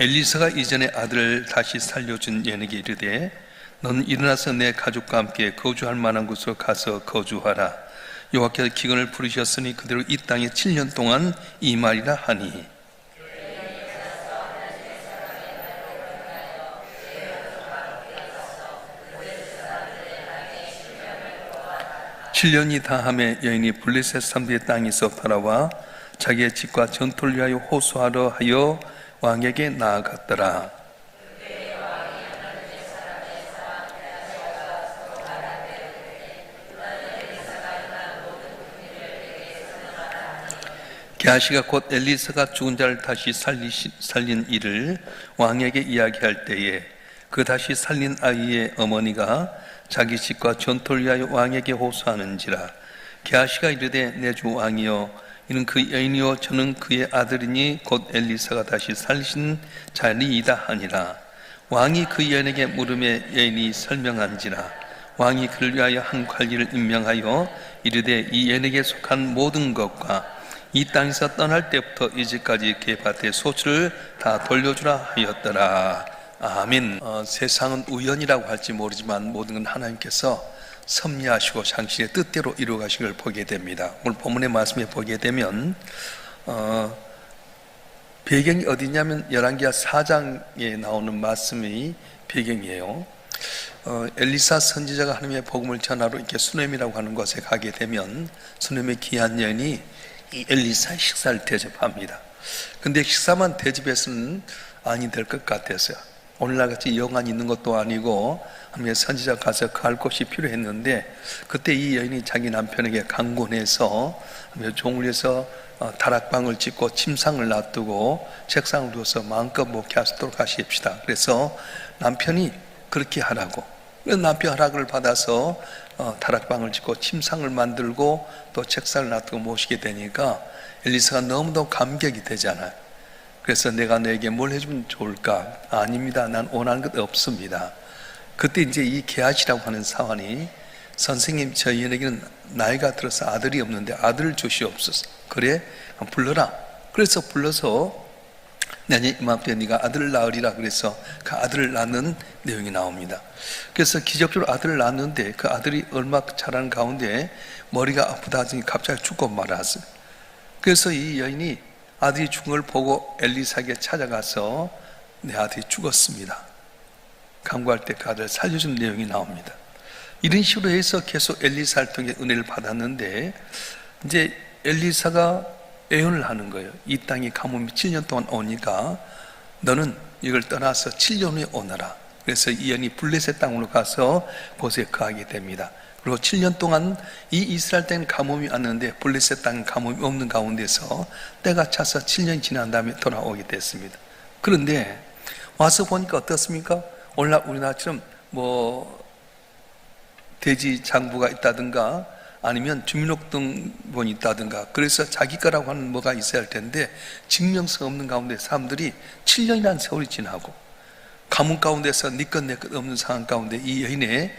엘리사가 이전에 아들을 다시 살려준 예에게 이르되 너는 일어나서 내 가족과 함께 거주할 만한 곳으로 가서 거주하라. 여호와께서 기근을 부르셨으니 그대로 이 땅에 7년 동안 이 말이라 하니. 7년이 다 함에 여인이 블레셋 사람들의 땅에서 돌아와 자기의 집과 전투를 위하여 호소하러 하여 왕에게 나아갔더라. 게하시가 곧 엘리사가 죽은 자를 다시 살리시, 살린 일을 왕에게 이야기할 때에 그 다시 살린 아이의 어머니가 자기 집과 전토를 위하여 왕에게 호소하는지라 게하시가 이르되 내 주 왕이여 이는 그 여인이요 저는 그의 아들이니 곧 엘리사가 다시 살리신 자리이다 하니라 왕이 그 여인에게 물음에 여인이 설명한지라 왕이 그를 위하여 한 관리를 임명하여 이르되 이 여인에게 속한 모든 것과 이 땅에서 떠날 때부터 이제까지 그 밭의 소출을 다 돌려주라 하였더라. 아멘. 어, 세상은 우연이라고 할지 모르지만 모든 건 하나님께서 섭리하시고 당신의 뜻대로 이루어 가신 걸 보게 됩니다. 오늘 본문의 말씀에 보게 되면 어, 배경이 어디냐면 열왕기하 4장에 나오는 말씀이 배경이에요. 어, 엘리사 선지자가 하나님의 복음을 전하러 이렇게 수넴이라고 하는 곳에 가게 되면 수넴의 귀한 여인이 이 엘리사의 식사를 대접합니다. 근데 식사만 대접해서는 아니 될 것 같았어요. 오늘날 같이 영안이 있는 것도 아니고 하나님의 선지자 가서 갈 곳이 필요했는데 그때 이 여인이 자기 남편에게 강권해서 종을 해서 어, 다락방을 짓고 침상을 놔두고 책상을 두어서 마음껏 목회하도록 하십시다. 그래서 남편이 그렇게 하라고 남편 허락을 받아서 어, 다락방을 짓고 침상을 만들고 또 책상을 놔두고 모시게 되니까 엘리사가 너무도 감격이 되잖아요. 그래서 내가 너에게 뭘 해주면 좋을까? 아닙니다. 난 원하는 것 없습니다. 그때 이제 이 개아시라고 하는 사원이 선생님 저희에게는 나이가 들어서 아들이 없는데 아들을 주시옵소서. 그래? 불러라. 그래서 불러서 내년 이맘때 네가 아들을 낳으리라 그래서 그 아들을 낳는 내용이 나옵니다. 그래서 기적적으로 아들을 낳았는데 그 아들이 얼마 자라는 가운데 머리가 아프다 하더니 갑자기 죽고 말았어요. 그래서 이 여인이 아들이 죽은 걸 보고 엘리사에게 찾아가서 내 아들이 죽었습니다. 강구할 때 그 아들을 살려준 내용이 나옵니다. 이런 식으로 해서 계속 엘리사를 통해 은혜를 받았는데 이제 엘리사가 애언을 하는 거예요. 이 땅에 가뭄이 7년 동안 오니까 너는 이걸 떠나서 7년 후에 오너라. 그래서 이연이 블레셋 땅으로 가서 거하게 됩니다. 그리고 7년 동안 이 이스라엘 땅 가뭄이 왔는데 블레셋 땅 가뭄이 없는 가운데서 때가 차서 7년 지난 다음에 돌아오게 됐습니다. 그런데 와서 보니까 어떻습니까? 오늘날 우리나라처럼 뭐 돼지 장부가 있다든가 아니면 주민등록번이 있다든가 그래서 자기 거라고 하는 뭐가 있어야 할 텐데 증명성 없는 가운데 사람들이 7년이라는 세월이 지나고 가문 가운데서 니것 네 내것 없는 상황 가운데 이 여인의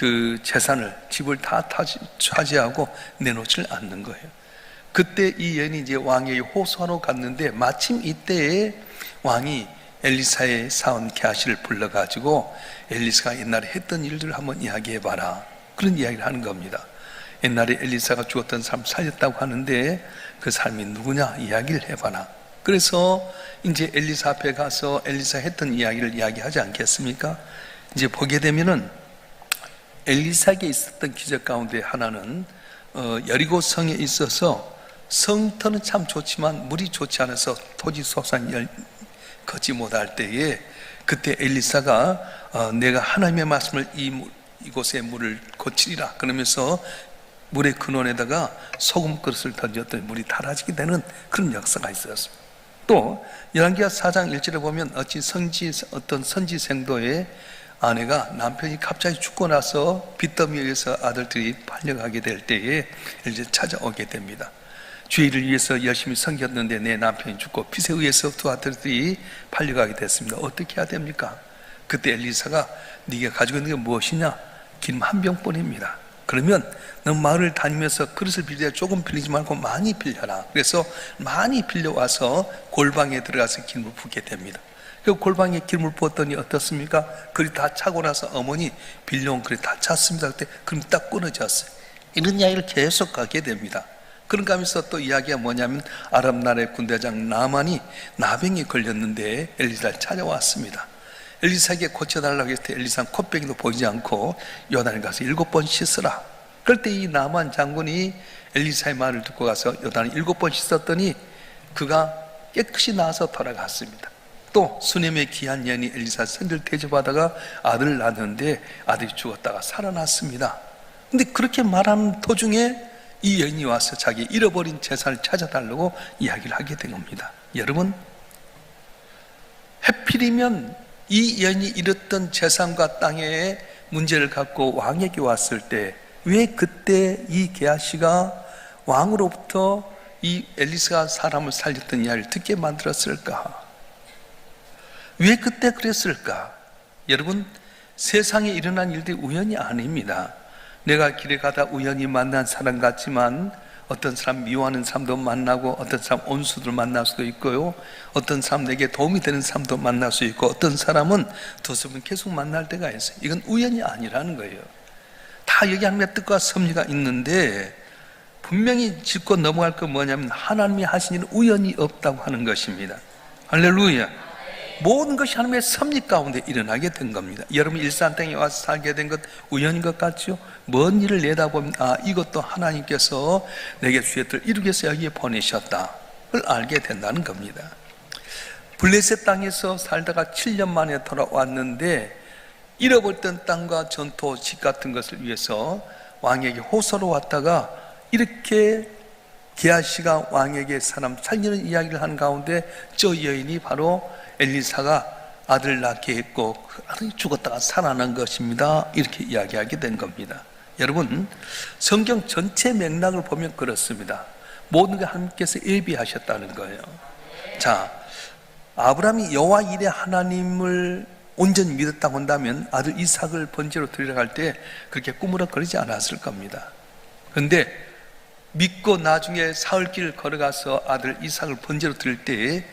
그 재산을 집을 다 차지하고 내놓질 않는 거예요. 그때 이 여인이 이제 왕에게 호소하러 갔는데 마침 이때에 왕이 엘리사의 사원 게하시를 불러가지고 엘리사가 옛날에 했던 일들을 한번 이야기해봐라 그런 이야기를 하는 겁니다. 옛날에 엘리사가 죽었던 사람 살렸다고 하는데 그 사람이 누구냐 이야기를 해봐라. 그래서 이제 엘리사 앞에 가서 엘리사 했던 이야기를 이야기하지 않겠습니까? 이제 보게 되면은 엘리사에게 있었던 기적 가운데 하나는 어, 여리고 성에 있어서 성터는 참 좋지만 물이 좋지 않아서 토지 소산 걷지 못할 때에 그때 엘리사가 어, 내가 하나님의 말씀을 이 물, 이곳에 물을 고치리라 그러면서 물의 근원에다가 소금 그릇을 던졌더니 물이 달아지게 되는 그런 역사가 있었습니다. 또 열왕기하 4장 1절에 보면 어찌 선지 어떤 선지 생도의 아내가 남편이 갑자기 죽고 나서 빚더미에 의해서 아들들이 팔려가게 될 때에 이제 찾아오게 됩니다. 주의를 위해서 열심히 섬겼는데 내 남편이 죽고 빚에 의해서 두 아들들이 팔려가게 됐습니다. 어떻게 해야 됩니까? 그때 엘리사가 네가 가지고 있는 게 무엇이냐? 기름 한 병뿐입니다. 그러면 너 마을을 다니면서 그릇을 빌려 조금 빌리지 말고 많이 빌려라. 그래서 많이 빌려와서 골방에 들어가서 기름을 붓게 됩니다. 그 골방에 기름을 부었더니 어떻습니까? 그리 다 차고 나서 어머니 빌려온 그리 다 찼습니다. 그때 그럼 딱 끊어졌어요. 이런 이야기를 계속 가게 됩니다. 그런가 하면서 또 이야기가 뭐냐면 아랍 나라의 군대장 나만이 나병이 걸렸는데 엘리사를 찾아왔습니다. 엘리사에게 고쳐달라고 했을 때 엘리사는 콧병이도 보이지 않고 요단에 가서 일곱 번 씻으라. 그럴 때 이 나만 장군이 엘리사의 말을 듣고 가서 요단을 일곱 번 씻었더니 그가 깨끗이 나와서 돌아갔습니다. 또 수님의 귀한 년이 엘리사 선들 대접하다가 아들을 낳았는데 아들이 죽었다가 살아났습니다. 근데 그렇게 말하는 도중에 이 여인이 와서 자기 잃어버린 재산을 찾아달라고 이야기를 하게 된 겁니다. 여러분, 해필이면 이 여인이 잃었던 재산과 땅의 문제를 갖고 왕에게 왔을 때 왜 그때 이 게하시가 왕으로부터 이 엘리스가 사람을 살렸던 이야기를 듣게 만들었을까? 왜 그때 그랬을까? 여러분, 세상에 일어난 일들이 우연이 아닙니다. 내가 길에 가다 우연히 만난 사람 같지만 어떤 사람 미워하는 사람도 만나고 어떤 사람 온수들 만날 수도 있고요. 어떤 사람 내게 도움이 되는 사람도 만날 수 있고 어떤 사람은 두세 번 계속 만날 때가 있어요. 이건 우연이 아니라는 거예요. 다 여기 하나님의 뜻과 섭리가 있는데 분명히 짚고 넘어갈 건 뭐냐면 하나님이 하신 일은 우연이 없다고 하는 것입니다. 할렐루야. 모든 것이 하나님의 섭리 가운데 일어나게 된 겁니다. 여러분 일산 땅에 와서 살게 된 것 우연인 것 같죠? 먼 일을 내다보면 아 이것도 하나님께서 내게 이루기 위해서 여기에 보내셨다. 를 알게 된다는 겁니다. 블레셋 땅에서 살다가 7년 만에 돌아왔는데 잃어버렸던 땅과 전토, 집 같은 것을 위해서 왕에게 호소로 왔다가 이렇게 게하시가 왕에게 사람 살리는 이야기를 한 가운데 저 여인이 바로 엘리사가 아들 낳게 했고 그 아들이 죽었다가 살아난 것입니다. 이렇게 이야기하게 된 겁니다. 여러분 성경 전체 맥락을 보면 그렇습니다. 모든 게 하나님께서 예비하셨다는 거예요. 자, 아브라함이 여호와 일에 하나님을 온전히 믿었다고 한다면 아들 이삭을 번제로 드리러 갈때 그렇게 꾸무럭거리지 않았을 겁니다. 근데 믿고 나중에 사흘길 걸어가서 아들 이삭을 번제로 드릴 때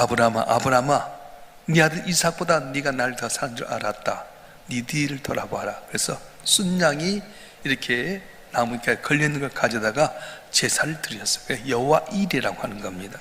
아브라함아 아브라함아 네 아들 이삭보다 네가 날더 사는 줄 알았다. 네 뒤를 돌아봐라. 그래서 순양이 이렇게 나무에 걸려 있는 걸 가져다가 제사를 드렸어요. 여호와 일이라고 하는 겁니다.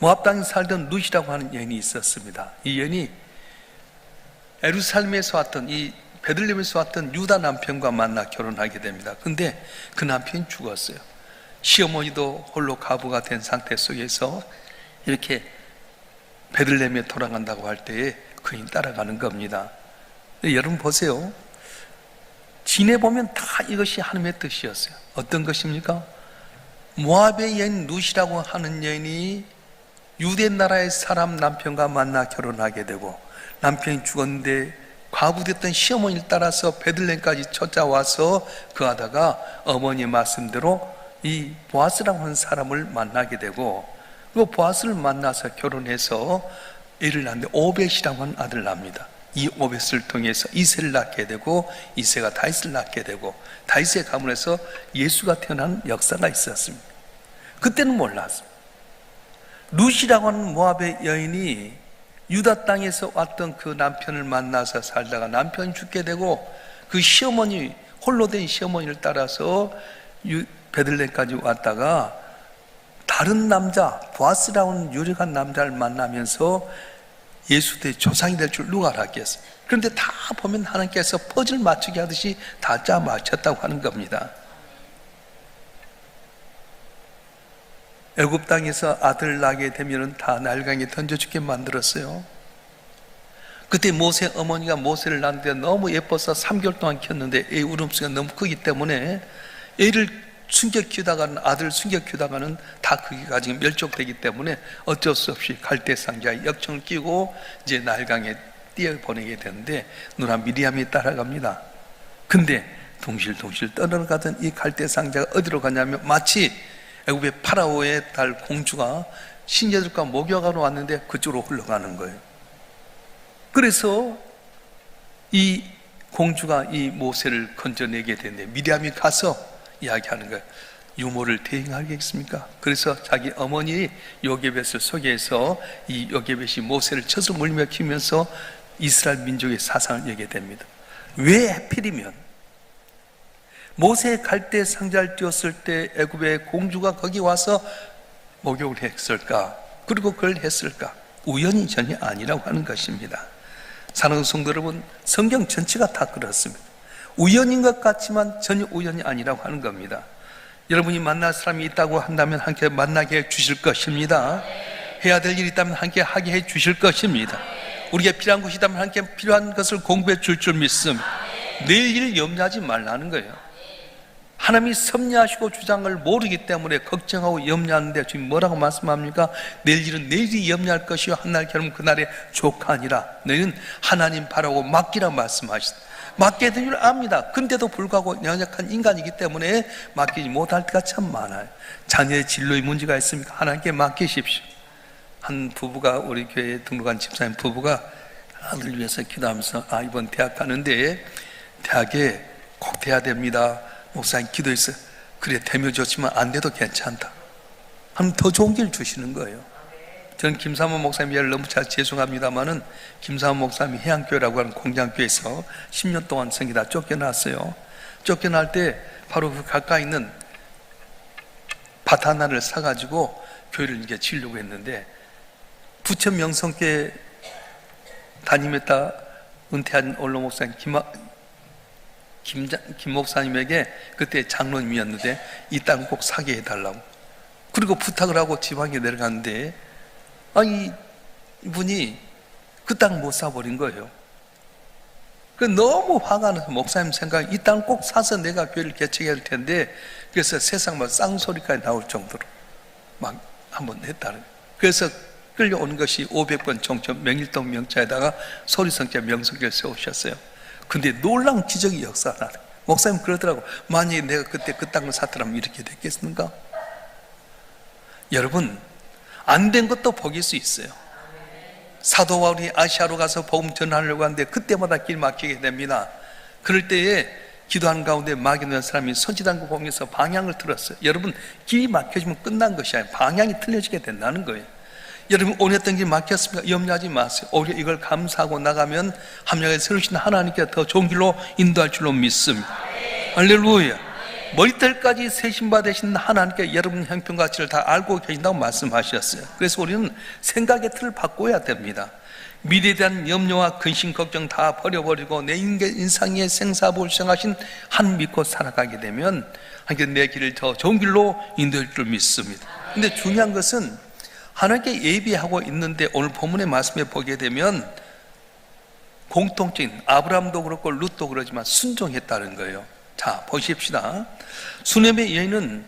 모압 땅에 살던 룻이라고 하는 여인이 있었습니다. 이 여인이 에루살렘에서 왔던 이 베들레헴에서 왔던 유다 남편과 만나 결혼하게 됩니다. 근데 그 남편이 죽었어요. 시어머니도 홀로 가부가 된 상태 속에서 이렇게 베들레헴에 돌아간다고 할 때에 그인 따라가는 겁니다. 여러분 보세요. 지내보면 다 이것이 하나님의 뜻이었어요. 어떤 것입니까? 모압의 여인 룻이라고 하는 여인이 유대 나라의 사람 남편과 만나 결혼하게 되고 남편이 죽었는데 과부됐던 시어머니를 따라서 베들레헴까지 찾아와서 그 하다가 어머니 말씀대로 이 보아스라고 하는 사람을 만나게 되고 그 보아스를 만나서 결혼해서 애를 낳는데 오벳이라고 하는 아들을 낳습니다. 이 오벳을 통해서 이세를 낳게 되고 이세가 다윗을 낳게 되고 다윗의 가문에서 예수가 태어난 역사가 있었습니다. 그때는 몰랐습니다. 룻이라고 하는 모압의 여인이 유다 땅에서 왔던 그 남편을 만나서 살다가 남편이 죽게 되고 그 시어머니 홀로 된 시어머니를 따라서 유- 베들레헴까지 왔다가 다른 남자 보아스라는 유력한 남자를 만나면서 예수의 조상이 될 줄 누가 알았겠어요? 그런데 다 보면 하나님께서 퍼즐 맞추기 하듯이 다 짜 맞췄다고 하는 겁니다. 애굽 땅에서 아들 낳게 되면은 다 날강에 던져 죽게 만들었어요. 그때 모세 어머니가 모세를 낳는데 너무 예뻐서 3개월 동안 키웠는데 애 울음소리가 너무 크기 때문에 애를 숨겨 키우다가는 아들 숨겨 키우다가는 다 그게 가 지금 멸족되기 때문에 어쩔 수 없이 갈대 상자에 역청을 끼고 이제 날강에 띄어 보내게 되는데 누나 미리암이 따라갑니다. 근데 동실동실 떠나가던 이 갈대 상자가 어디로 가냐면 마치 애굽의 파라오의 딸 공주가 신녀들과 목욕하러 왔는데 그쪽으로 흘러가는 거예요. 그래서 이 공주가 이 모세를 건져내게 되는데 미리암이 가서 이야기하는 거예요. 유모를 대행하겠습니까? 그래서 자기 어머니 요게벳을 소개해서 이 요게벳이 모세를 쳐서 물며 키우면서 이스라엘 민족의 사상을 얘기게 됩니다. 왜 하필이면 모세 갈대 상자를 띄웠을 때 애굽의 공주가 거기 와서 목욕을 했을까? 그리고 그걸 했을까? 우연이 전혀 아니라고 하는 것입니다. 사랑하는 성도 여러분, 성경 전체가 다 그렇습니다. 우연인 것 같지만 전혀 우연이 아니라고 하는 겁니다. 여러분이 만날 사람이 있다고 한다면 함께 만나게 해 주실 것입니다. 해야 될 일이 있다면 함께 하게 해 주실 것입니다. 우리가 필요한 것이 있다면 함께 필요한 것을 공부해 줄 줄 믿습니다. 내일 일 염려하지 말라는 거예요. 하나님이 섭리하시고 주장을 모르기 때문에 걱정하고 염려하는데 지금 뭐라고 말씀합니까? 내일 일은 내일이 염려할 것이요 한날 결혼 그날의 조카니라 너희는 하나님 바라고 맡기라 말씀하시다 맡게 될 줄 압니다 근데도 불구하고 연약한 인간이기 때문에 맡기지 못할 때가 참 많아요 자녀의 진로의 문제가 있습니까? 하나님께 맡기십시오 한 부부가 우리 교회에 등록한 집사님 부부가 아들 위해서 기도하면서 아 이번 대학 가는데 대학에 꼭 돼야 됩니다 목사님 기도했어요. 그래 되면 좋지만 안 돼도 괜찮다. 하면 더 좋은 길 주시는 거예요. 저는 김삼원 목사님 이야기를 너무 잘 죄송합니다만은 김삼원 목사님이 해양교회라고 하는 공장교회에서 10년 동안 성기다 쫓겨났어요. 쫓겨날 때 바로 그 가까이 있는 밭 하나를 사가지고 교회를 이제 지으려고 했는데 부천 명성교회 담임했다 은퇴한 원로 목사님 김, 김, 김 목사님에게 그때 장로님이었는데 이 땅 꼭 사게 해달라고. 그리고 부탁을 하고 지방에 내려갔는데, 아니, 이분이 그 땅 못 사버린 거예요. 그 너무 화가 나서 목사님 생각, 이 땅 꼭 사서 내가 교회를 개척해야 할 텐데, 그래서 세상 막 쌍소리까지 나올 정도로 막 한번 했다는. 그래서 끌려오는 것이 500번 정점 명일동 명자에다가 소리성자 명성교를 세우셨어요. 근데 놀라운 기적이 역사하는 목사님 그러더라고 만약에 내가 그때 그 땅을 샀더라면 이렇게 됐겠습니까? 여러분 안 된 것도 복일 수 있어요 사도 바울이 아시아로 가서 복음 전하려고 하는데 그때마다 길 막히게 됩니다 그럴 때에 기도하는 가운데 막이는 사람이 선지단 거 보면서 방향을 틀었어요 여러분 길이 막혀지면 끝난 것이 아니라 방향이 틀려지게 된다는 거예요 여러분 원했던 길 막혔습니까? 염려하지 마세요. 오히려 이걸 감사하고 나가면 함량에 세우신 하나님께 더 좋은 길로 인도할 줄로 믿습니다. 할렐루야. 머리털까지 세신바 되신 하나님께 여러분 형편 가치를 다 알고 계신다고 말씀하셨어요. 그래서 우리는 생각의 틀을 바꿔야 됩니다. 미래에 대한 염려와 근심 걱정 다 버려버리고 내 인상의 생사복을 생하신 한 믿고 살아가게 되면 하나님께 내 길을 더 좋은 길로 인도할 줄 믿습니다. 근데 중요한 것은 하나님께 예비하고 있는데 오늘 본문의 말씀에 보게 되면 공통적인 아브라함도 그렇고 룻도 그러지만 순종했다는 거예요. 자 보십시다. 수넴의 여인은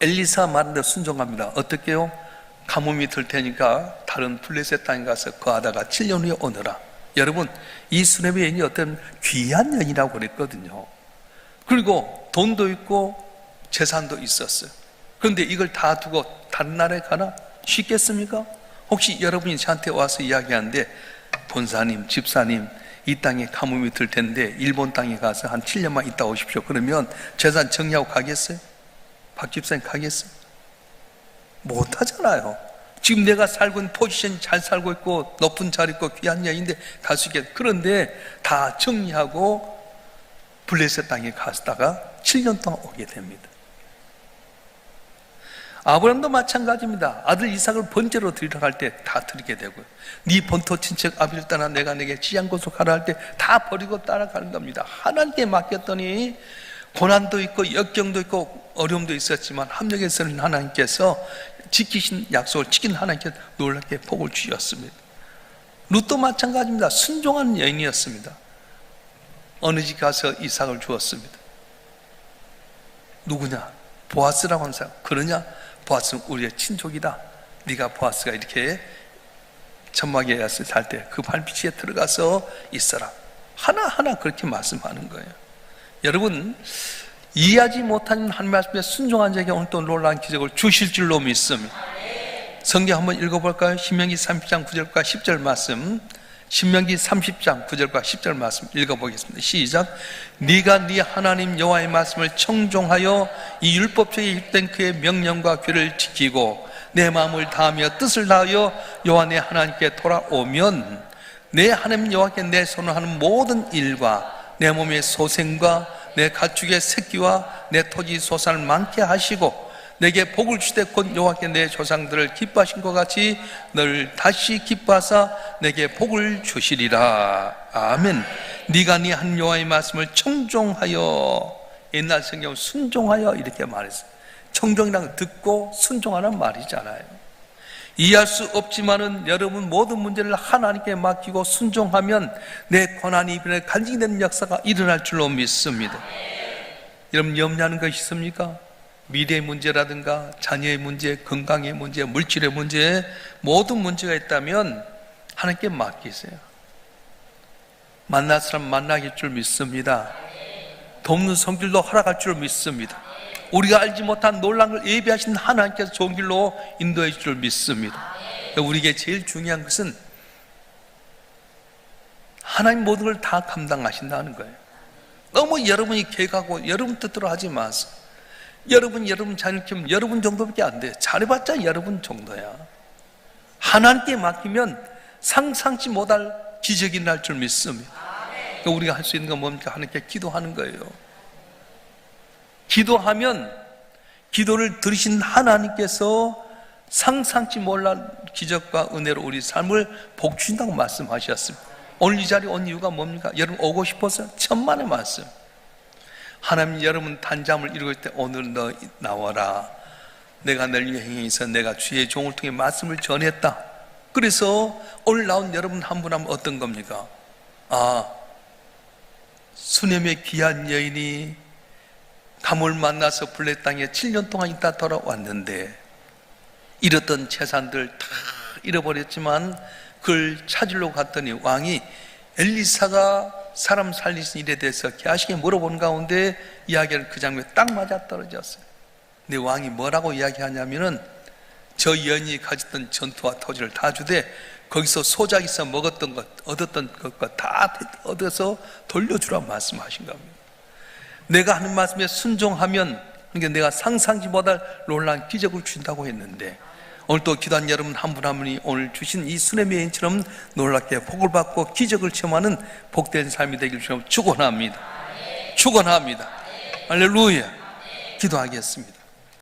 엘리사 말한대 순종합니다. 어떻게요? 가뭄이 들 테니까 다른 블레셋 땅에 가서 거하다가 7년 후에 오너라. 여러분 이 수넴의 여인이 어떤 귀한 여인이라고 그랬거든요. 그리고 돈도 있고 재산도 있었어요. 그런데 이걸 다 두고 다른 나라에 가나? 쉽겠습니까? 혹시 여러분이 저한테 와서 이야기하는데 본사님, 집사님 이 땅에 가뭄이 들 텐데 일본 땅에 가서 한 7년만 있다 오십시오. 그러면 재산 정리하고 가겠어요? 박 집사님 가겠어요? 못 하잖아요. 지금 내가 살고 있는 포지션이 잘 살고 있고 높은 자리 있고 귀한 여인데 갈 수 있겠 그런데 다 정리하고 블레셋 땅에 갔다가 7년 동안 오게 됩니다. 아브라함도 마찬가지입니다. 아들 이삭을 번제로 드리러 갈때다 드리게 되고요. 네 본토 친척 아비를 떠나 내가 내게 곳으로 가라 할 때 다 버리고 따라가는 겁니다. 하나님께 맡겼더니 고난도 있고 역경도 있고 어려움도 있었지만 합력에서는 하나님께서 지키신 약속을 지킨 하나님께 놀랍게 복을 주셨습니다. 룻도 마찬가지입니다. 순종하는 여인이었습니다. 어느 집 가서 이삭을 주었습니다. 누구냐? 보아스라고 하는 사람. 그러냐? 보아스는 우리의 친족이다. 네가 보아스가 이렇게 천막에 살 때 그 발빛에 들어가서 있어라. 하나하나 그렇게 말씀하는 거예요. 여러분, 이해하지 못한 한 말씀에 순종한 자에게 오늘 또 놀라운 기적을 주실 줄로 믿습니다. 성경 한번 읽어볼까요? 신명기 30장 9절과 10절 말씀 신명기 30장 9절과 10절 말씀 읽어보겠습니다. 시작. 네가 네 하나님 여호와의 말씀을 청종하여 이 율법책에 입된 그의 명령과 규를 지키고 내 마음을 다하며 뜻을 다하여 여호와 내 하나님께 돌아오면 내 하나님 여호와께 내 손을 하는 모든 일과 내 몸의 소생과 내 가축의 새끼와 내 토지 소산을 많게 하시고 내게 복을 주되 곧 여호와께 내 조상들을 기뻐하신 것 같이 널 다시 기뻐하사 내게 복을 주시리라. 아멘. 네가 네 한 여호와의 말씀을 청종하여 옛날 성경 순종하여 이렇게 말했어요 청종이란 듣고 순종하는 말이잖아요. 이해할 수 없지만은 여러분 모든 문제를 하나님께 맡기고 순종하면 내 고난이 간직되는 역사가 일어날 줄로 믿습니다. 여러분 염려하는 것 있습니까? 미래의 문제라든가 자녀의 문제, 건강의 문제, 물질의 문제 모든 문제가 있다면 하나님께 맡기세요. 만날 사람 만나길 줄 믿습니다. 돕는 성질도 허락할 줄 믿습니다. 우리가 알지 못한 놀란 걸 예비하신 하나님께서 좋은 길로 인도해 줄줄 믿습니다. 우리에게 제일 중요한 것은 하나님 모든 걸 다 감당하신다는 거예요. 너무 여러분이 계획하고 여러분 뜻대로 하지 마세요. 여러분, 여러분 키우면 여러분 정도밖에 안 돼. 잘해봤자 여러분 정도야. 하나님께 맡기면 상상치 못할 기적이 날 줄 믿습니다. 그러니까 우리가 할 수 있는 건 뭡니까? 하나님께 기도하는 거예요. 기도하면 기도를 들으신 하나님께서 상상치 못할 기적과 은혜로 우리 삶을 복주신다고 말씀하셨습니다. 오늘 이 자리에 온 이유가 뭡니까? 여러분 오고 싶어서 천만의 말씀. 하나님 여러분 단잠을 이루고 있을 때 오늘 너 나와라. 내가 널 위해 있어 내가 주의 종을 통해 말씀을 전했다. 그래서 오늘 나온 여러분 한 분 하면 어떤 겁니까? 아, 수념의 귀한 여인이 감을 만나서 블레 땅에 7년 동안 있다 돌아왔는데 잃었던 재산들 다 잃어버렸지만 그걸 찾으러 갔더니 왕이 엘리사가 사람 살리신 일에 대해서 개하시게 물어보는 가운데 이야기를 그 장면에 딱 맞아 떨어졌어요. 근데 왕이 뭐라고 이야기하냐면은 저 연이 가졌던 전투와 토지를 다 주되 거기서 소작에서 먹었던 것, 얻었던 것과 다 얻어서 돌려주라 말씀하신 겁니다. 내가 하는 말씀에 순종하면 그러니까 내가 상상지 못할 놀라운 기적을 준다고 했는데 오늘 또 기도한 여러분 한 분 한 분이 오늘 주신 이 수레미 여인처럼 놀랍게 복을 받고 기적을 체험하는 복된 삶이 되길 주님 축원합니다. 축원합니다. 할렐루야. 기도하겠습니다.